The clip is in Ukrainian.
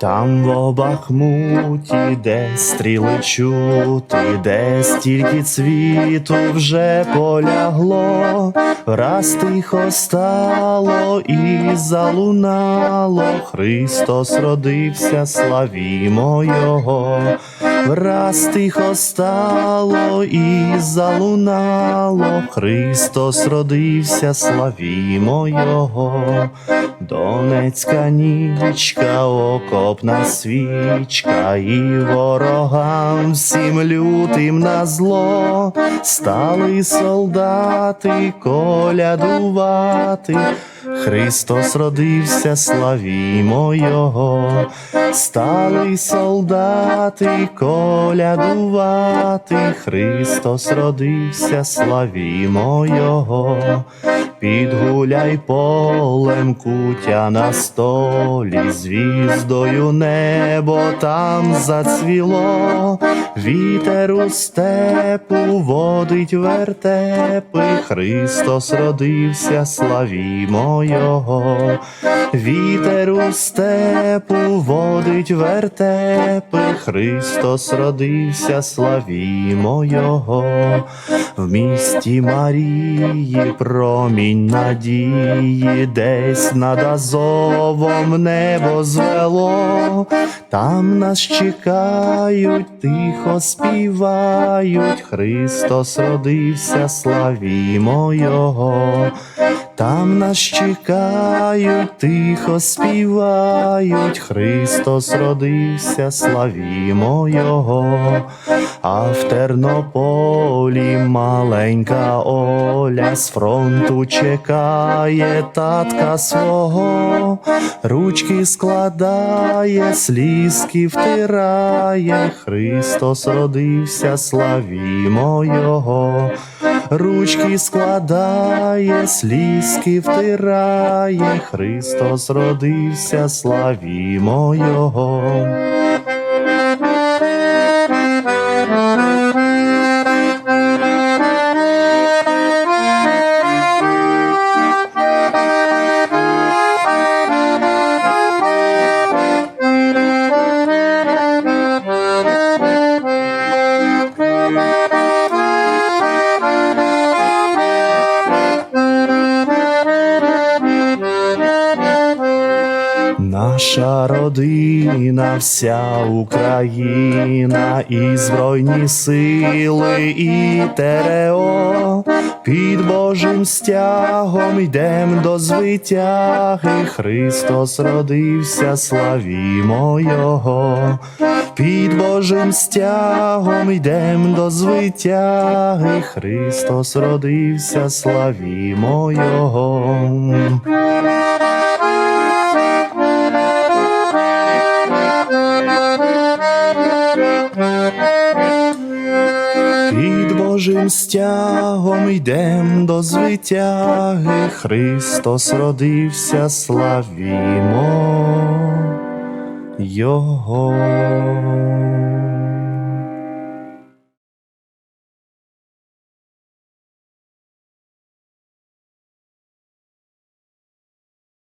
Там в Бахмуті, де стріли чути, де стільки цвіту вже полягло, раз тихо стало і залунало, Христос родився, славімо Його, Враз тихо стало і залунало, Христос родився, славімо Його, Донецька нічка, окопна свічка, і ворогам всім лютим на зло стали солдати колядувати. Христос родився, славімо Його, стали солдати колядувати, Христос родився, славімо Його, підгуляй полем кутя на столі, звіздою небо там зацвіло, вітер у степу водить вертепи, Христос родився, славімо Його, вітер у степу водить вертепи, Христос родився, славімо Його, в місті Марії промінь надії, десь над Азовом небо звело, там нас чекають, тихо співають, Христос родився, славімо Його. Там нас чекають, тихо співають, Христос родився, славімо Його, а в Тернополі маленька Оля з фронту чекає татка свого, ручки складає, слізки втирає, Христос родився, славімо Його ручки складає, слізки втирає, Христос родився, славімо Його. Наша родина, вся Україна, і Збройні сили, і ТРО, під Божим стягом йдем до звитяги, Христос родився, славімо Його, під Божим стягом йдем до звитяги, Христос родився, славімо Його. Під Божим стягом йдем до звитяги, Христос родився, славімо Його.